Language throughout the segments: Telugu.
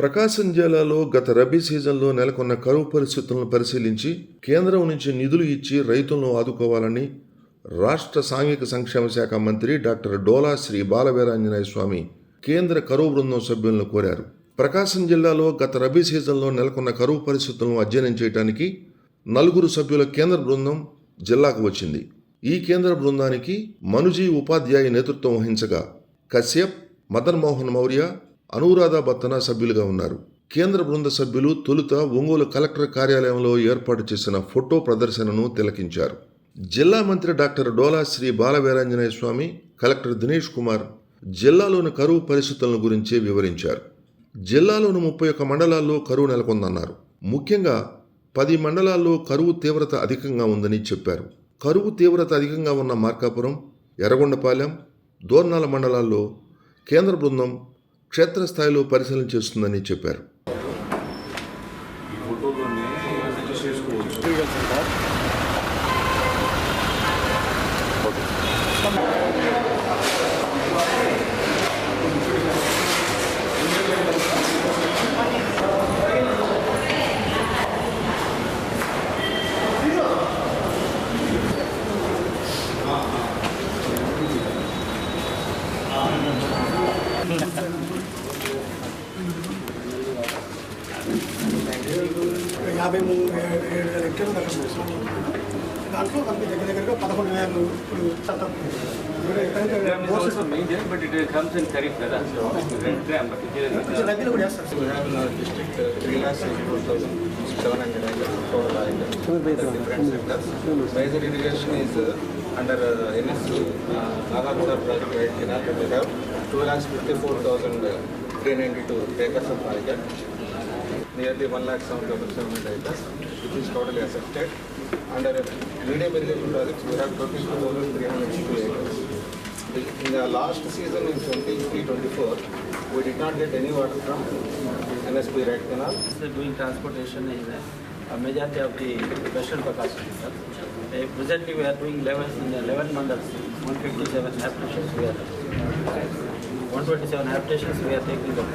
ప్రకాశం జిల్లాలో గత రబీ సీజన్లో నెలకొన్న కరువు పరిస్థితులను పరిశీలించి కేంద్రం నుంచి నిధులు ఇచ్చి రైతులను ఆదుకోవాలని రాష్ట్ర సాంఘిక సంక్షేమ శాఖ మంత్రి డాక్టర్ డోలా శ్రీ బాలవీరాంజనేయ స్వామి కేంద్ర కరువు బృందం సభ్యులను కోరారు ప్రకాశం జిల్లాలో గత రబీ సీజన్లో నెలకొన్న కరువు పరిస్థితులను అధ్యయనం చేయడానికి నలుగురు సభ్యుల కేంద్ర బృందం జిల్లాకు వచ్చింది ఈ కేంద్ర బృందానికి మనుజీ ఉపాధ్యాయ నేతృత్వం వహించగా కశ్యప్ మదన్మోహన్ మౌర్య అనురాధ బత్తన సభ్యులుగా ఉన్నారు కేంద్ర బృంద సభ్యులు తొలుత ఒంగోలు కలెక్టర్ కార్యాలయంలో ఏర్పాటు చేసిన ఫోటో ప్రదర్శనను తిలకించారు జిల్లా మంత్రి డాక్టర్ డోలా శ్రీ బాలవీరాంజనేయ స్వామి కలెక్టర్ దినేష్ కుమార్ జిల్లాలోని కరువు పరిస్థితులను గురించి వివరించారు జిల్లాలోని ముప్పై ఒక్క మండలాల్లో కరువు నెలకొందన్నారు ముఖ్యంగా పది మండలాల్లో కరువు తీవ్రత అధికంగా ఉందని చెప్పారు కరువు తీవ్రత అధికంగా ఉన్న మార్కాపురం ఎర్రగొండపాలెం దోర్నాల మండలాల్లో కేంద్ర బృందం క్షేత్రస్థాయిలో పరిశీలన చేస్తుందని చెప్పారు ఏడు ఏడు వేల హెక్టర్లు దాకా చేసాం దాంట్లో మనకి దగ్గర దగ్గరగా పదకొండు వేలు ఇప్పుడు చట్టం రబీలో కూడా వేస్తారు district three lakhs major irrigation is under uh, NS uh, Nagarpur project right canal, we have 2,54,392 acres of project. nearly 1 lakh 77 acres, which is totally accepted. Under medium irrigation projects, we have 22,362 acres. In the last season in 23-24, we did not get any water from NSP Red Canal. So doing transportation is a majority of the Western Prakasam. Presently, we are doing 11 in 11 mandals, 157 applications we are 127 applications we are taking up.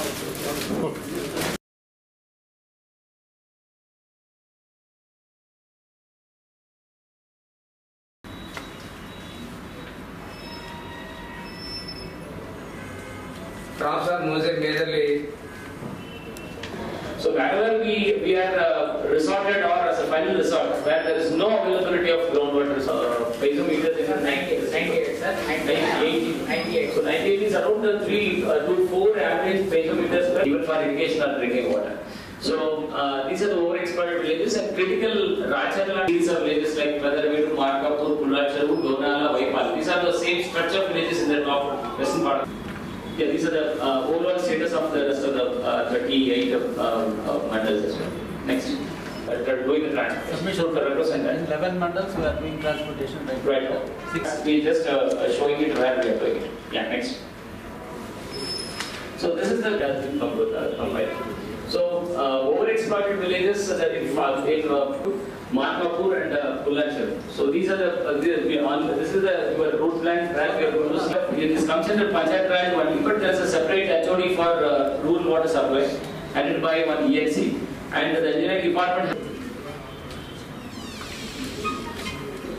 Okay. Sir music majorly So wherever we, we are uh, resorted or as a final resort, where there is no availability of groundwater uh, piezometer, this is 98, 98 sir, 98. 98. So 98 is around the 3 uh, to 4 average piezometers even for irrigation or drinking water. So uh, these are the overexploited villages and critical Rajcharla these are villages like Pradarvedu, Markapur, Kullachuru, Donala, Vaipal. These are the same structure villages in the top western part yeah, these are the uh, overall status of the rest of the uh, 38 of, um, of uh, matters Next. Uh, they're doing the transportation. Yes. 11 mandals we are doing transportation right Right. Now. Six. Uh, We're just uh, uh, showing it where we are doing it. Yeah, next. So this is the Mumbai. So uh, overexploited villages that in, in uh, Mark and uh, Bulanchar. So these are the, uh, the on, this is the your route plan track we are going to select. This comes under Panchayat Raj one, but there is a separate HOD for uh, rural water supply headed by one EXC and the engineering department.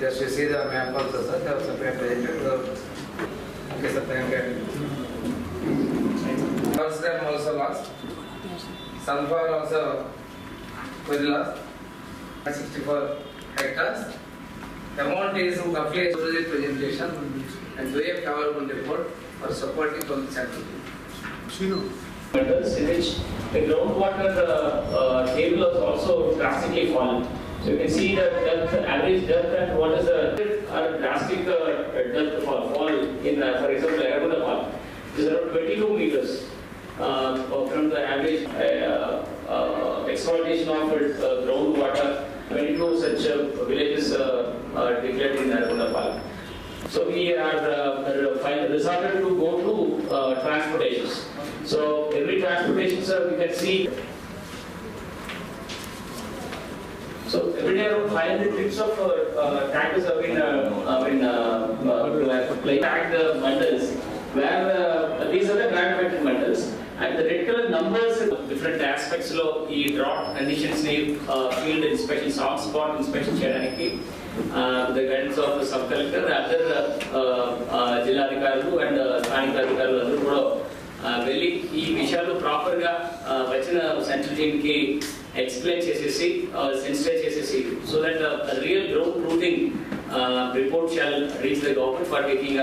Just you see the map also, sir. There was a presentation. Okay, sir, thank you. First time also lost. Sunflower also was lost. 64 hectares. The amount is roughly the presentation and do a favorable report for supporting from the central government. In which the groundwater uh, uh, table has also drastically fallen. So you can see that depth, average depth and what is the are drastic uh, depth fall, fall in, uh, for example, Aragoda Park. It is around 22 meters uh, from the average uh, uh exploitation of uh, groundwater 22 such villages are uh, uh, declared in Narguna Park. So we are uh, resorted to go to uh, transportations. So every transportation, sir, we can see. So every day around 500 trips of uh, tankers have been, uh, have been uh, uh, the bundles where uh, these are the grand metal and red colour numbers different aspects లో ఈ డ్రాప్ కండిషన్స్ ని field inspection soft spot inspection చేయడానికి the guidance of sub collector other జిల్లా అధికారులు అండ్ స్థానిక అధికారులు అందరూ కూడా వెళ్ళి ఈ విషయాలు ప్రాపర్ గా వచ్చిన సెంట్రల్ టీమ్ కి ఎక్స్ప్లెయిన్ చేసేసి సెన్సిటైజ్ చేసేసి so that real ground truthing report shall reach the government for taking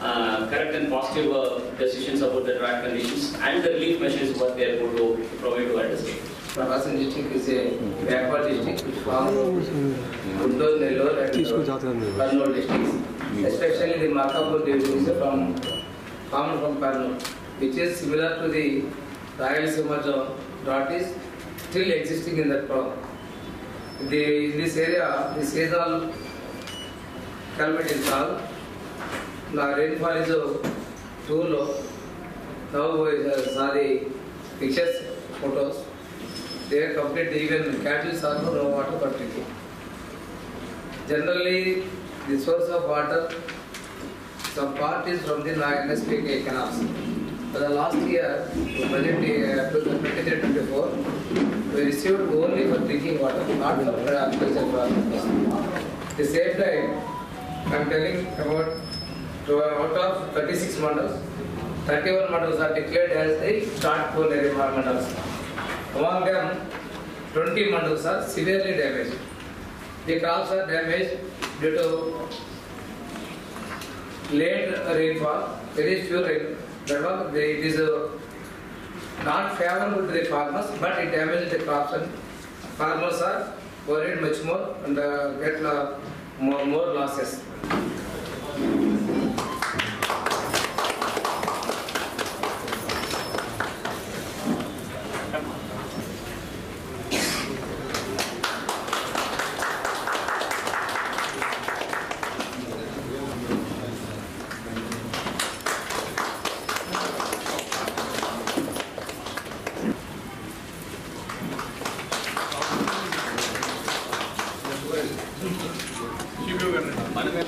Uh, correct and positive uh, decisions about the track conditions and the relief measures what they are going to provide to our district. Pravasan district is a backward district which forms Guntur, Nellore and uh, Karnool districts. Especially the Makapur division is from formed from Karnool, which is similar to the Rayalaseema drought is still existing in that problem. The, in this area, the seasonal climate is called now rainfall is too low. Now uh, sorry, pictures, photos, they are complete. Even cattle are no water particle. Generally, the source of water, some part is from the Nagnaspeak canals. For the last year, budget uh, 2023-24, we received only for drinking water, not for agricultural purposes. The same time, I am telling about So out of 36 models, 31 models are declared as the start short-polar models. Among them, 20 models are severely damaged. The crops are damaged due to late rainfall, very few rain. Therefore, it is not favorable to the farmers, but it damages the crops and farmers are worried much more and uh, get uh, more, more losses.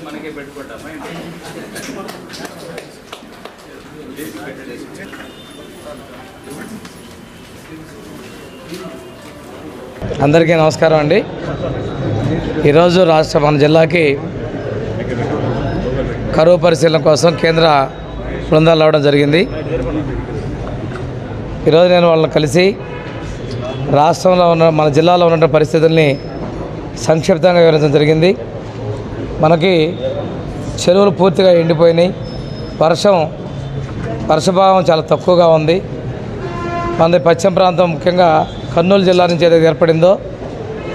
మనకే పెట్టుకుంటామా అందరికీ నమస్కారం అండి ఈరోజు రాష్ట్ర మన జిల్లాకి కరువు పరిశీలన కోసం కేంద్ర బృందాలు రావడం జరిగింది ఈరోజు నేను వాళ్ళని కలిసి రాష్ట్రంలో ఉన్న మన జిల్లాలో ఉన్న పరిస్థితుల్ని సంక్షిప్తంగా వివరించడం జరిగింది మనకి చెరువులు పూర్తిగా ఎండిపోయినాయి వర్షం వర్షభావం చాలా తక్కువగా ఉంది మనది పశ్చిమ ప్రాంతం ముఖ్యంగా కర్నూలు జిల్లా నుంచి ఏదైతే ఏర్పడిందో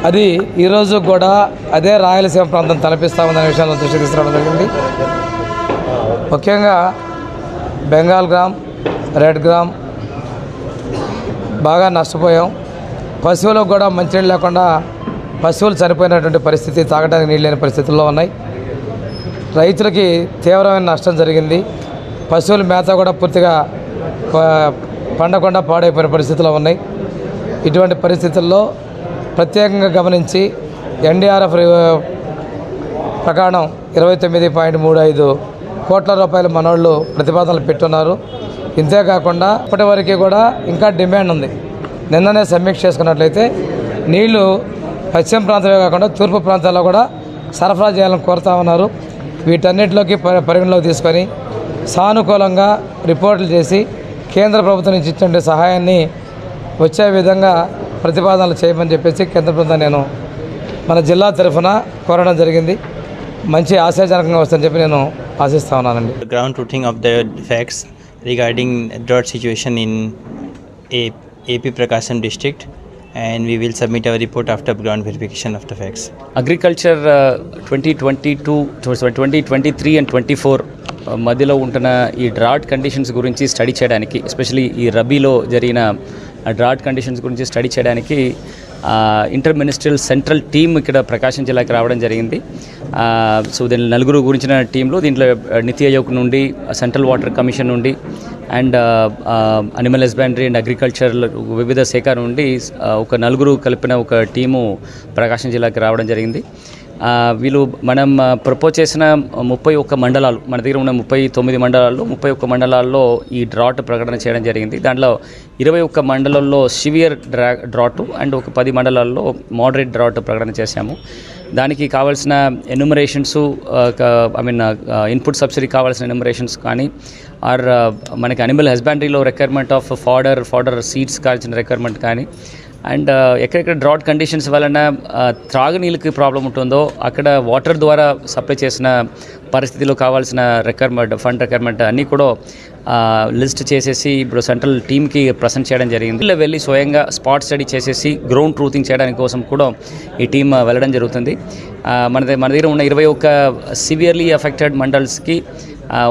అది ఈరోజు కూడా అదే రాయలసీమ ప్రాంతం తలపిస్తా ఉందనే విషయాలను దృష్టి తీసుకురావడం జరిగింది ముఖ్యంగా బెంగాల్ గ్రామ్ రెడ్ గ్రామ్ బాగా నష్టపోయాం పశువులకు కూడా మంచినీళ్ళు లేకుండా పశువులు చనిపోయినటువంటి పరిస్థితి తాగడానికి నీళ్ళు లేని పరిస్థితుల్లో ఉన్నాయి రైతులకి తీవ్రమైన నష్టం జరిగింది పశువుల మేత కూడా పూర్తిగా పండకుండా పాడైపోయిన పరిస్థితులు ఉన్నాయి ఇటువంటి పరిస్థితుల్లో ప్రత్యేకంగా గమనించి ఎన్డీఆర్ఎఫ్ ప్రకారం ఇరవై తొమ్మిది పాయింట్ మూడు ఐదు కోట్ల రూపాయలు మనోళ్ళు ప్రతిపాదనలు పెట్టున్నారు ఇంతేకాకుండా ఇప్పటి వరకు కూడా ఇంకా డిమాండ్ ఉంది నిన్ననే సమీక్ష చేసుకున్నట్లయితే నీళ్లు పశ్చిమ ప్రాంతమే కాకుండా తూర్పు ప్రాంతాల్లో కూడా సరఫరా చేయాలని కోరుతా ఉన్నారు వీటన్నిటిలోకి పరిగణలోకి తీసుకొని సానుకూలంగా రిపోర్టులు చేసి కేంద్ర ప్రభుత్వం నుంచి ఇచ్చే సహాయాన్ని వచ్చే విధంగా ప్రతిపాదనలు చేయమని చెప్పేసి కేంద్ర ప్రభుత్వం నేను మన జిల్లా తరఫున కోరడం జరిగింది మంచి ఆశాజనకంగా వస్తుందని చెప్పి నేను ఆశిస్తా ఉన్నానండి ground truthing of the facts regarding drug situation in a AP Prakasam district and we will submit our report after ground verification of the facts. Agriculture twenty twenty two twenty twenty three and twenty four మధ్యలో ఉంటున్న ఈ డ్రాట్ కండిషన్స్ గురించి స్టడీ చేయడానికి ఎస్పెషలీ ఈ రబీలో జరిగిన డ్రాట్ కండిషన్స్ గురించి స్టడీ చేయడానికి ఇంటర్ మినిస్ట్రియల్ సెంట్రల్ టీమ్ ఇక్కడ ప్రకాశం జిల్లాకి రావడం జరిగింది సో దీని నలుగురు గురించిన టీంలో దీంట్లో నీతి ఆయోగ్ నుండి సెంట్రల్ వాటర్ కమిషన్ నుండి and animal husbandry and agriculture వివిధ శాఖ నుండి ఒక నలుగురు కలిపిన ఒక టీము ప్రకాశం జిల్లాకి రావడం జరిగింది వీళ్ళు మనం ప్రపోజ్ చేసిన ముప్పై ఒక్క మండలాలు మన దగ్గర ఉన్న ముప్పై తొమ్మిది మండలాల్లో ముప్పై ఒక్క మండలాల్లో ఈ డ్రాట్ ప్రకటన చేయడం జరిగింది దాంట్లో ఇరవై ఒక్క మండలాల్లో సివియర్ డ్రా డ్రాటు అండ్ ఒక పది మండలాల్లో మోడరేట్ డ్రాట్ ప్రకటన చేశాము దానికి కావాల్సిన enumerations I mean input subsidy కావాల్సిన ఎన్యుమరేషన్స్ కానీ ఆర్ మనకి animal హస్బెండరీలో requirement of fodder fodder seeds కావాల్సిన రిక్వైర్మెంట్ కానీ అండ్ ఎక్కడెక్కడ డ్రాట్ కండిషన్స్ వలన త్రాగునీళ్ళకి ప్రాబ్లం ఉంటుందో అక్కడ వాటర్ ద్వారా సప్లై చేసిన పరిస్థితిలో కావాల్సిన రిక్వైర్మెంట్ ఫండ్ రిక్వైర్మెంట్ అన్నీ కూడా లిస్ట్ చేసేసి ఇప్పుడు సెంట్రల్ టీమ్కి ప్రజెంట్ చేయడం జరిగింది ఇలా వెళ్ళి స్వయంగా స్పాట్ స్టడీ చేసేసి గ్రౌండ్ ట్రూతింగ్ చేయడానికి కోసం కూడా ఈ టీం వెళ్ళడం జరుగుతుంది మన మన దగ్గర ఉన్న ఇరవై ఒక్క సివియర్లీ ఎఫెక్టెడ్ మండల్స్కి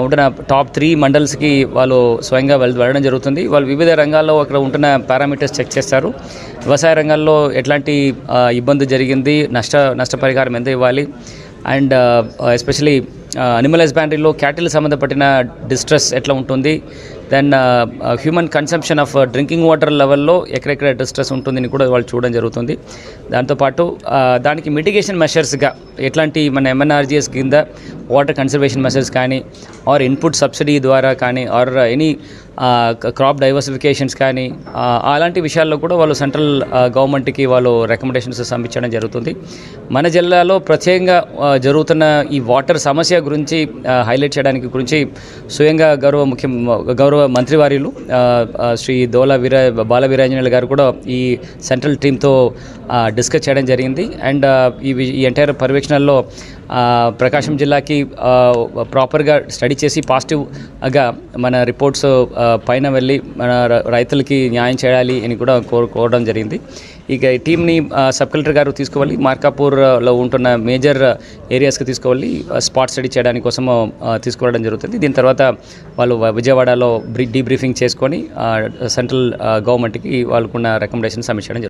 ఉంటున్న టాప్ త్రీ మండల్స్కి వాళ్ళు స్వయంగా వెళ్ళడం జరుగుతుంది వాళ్ళు వివిధ రంగాల్లో అక్కడ ఉంటున్న పారామీటర్స్ చెక్ చేస్తారు వ్యవసాయ రంగాల్లో ఎట్లాంటి ఇబ్బంది జరిగింది నష్ట నష్టపరిహారం ఎంత ఇవ్వాలి అండ్ ఎస్పెషలీ అనిమల్ హస్బ్యాండరీలో క్యాటిల్ సంబంధపడిన డిస్ట్రెస్ ఎట్లా ఉంటుంది then human consumption of drinking water లెవెల్లో ఎక్కడెక్కడ డిస్ట్రెస్ ఉంటుందని కూడా వాళ్ళు చూడడం జరుగుతుంది దాంతోపాటు దానికి మిటిగేషన్ మెషర్స్గా ఎట్లాంటి మన ఎంఎన్ఆర్జీఎస్ కింద వాటర్ కన్సర్వేషన్ మెషర్స్ కానీ ఆర్ ఇన్పుట్ సబ్సిడీ ద్వారా కానీ ఆర్ ఎనీ క్రాప్ డైవర్సిఫికేషన్స్ కానీ అలాంటి విషయాల్లో కూడా వాళ్ళు సెంట్రల్ గవర్నమెంట్కి వాళ్ళు రికమెండేషన్స్ పంపించడం జరుగుతుంది మన జిల్లాలో ప్రత్యేకంగా జరుగుతున్న ఈ వాటర్ సమస్య గురించి హైలైట్ చేయడానికి గురించి స్వయంగా గౌరవ ముఖ్యం గౌరవ గౌరవ మంత్రివార్యులు శ్రీ దోల వీర బాల వీరాంజనేయులు గారు కూడా ఈ సెంట్రల్ టీంతో డిస్కస్ చేయడం జరిగింది అండ్ ఈ ఈ ఎంటైర్ పర్యవేక్షణలో ప్రకాశం జిల్లాకి ప్రాపర్గా స్టడీ చేసి పాజిటివ్గా మన రిపోర్ట్స్ పైన వెళ్ళి మన రైతులకి న్యాయం చేయాలి అని కూడా కోరుకోవడం జరిగింది ఇక ఈ టీంని సబ్ కలెక్టర్ గారు తీసుకువెళ్ళి మార్కాపూర్లో ఉంటున్న మేజర్ ఏరియాస్కి తీసుకువెళ్ళి స్పాట్ స్టడీ చేయడానికి కోసం తీసుకువెళ్ళడం జరుగుతుంది దీని తర్వాత వాళ్ళు విజయవాడలో డీబ్రీఫింగ్ చేసుకొని సెంట్రల్ గవర్నమెంట్కి వాళ్ళకున్న రికమెండేషన్ సబ్మిట్ చేయడం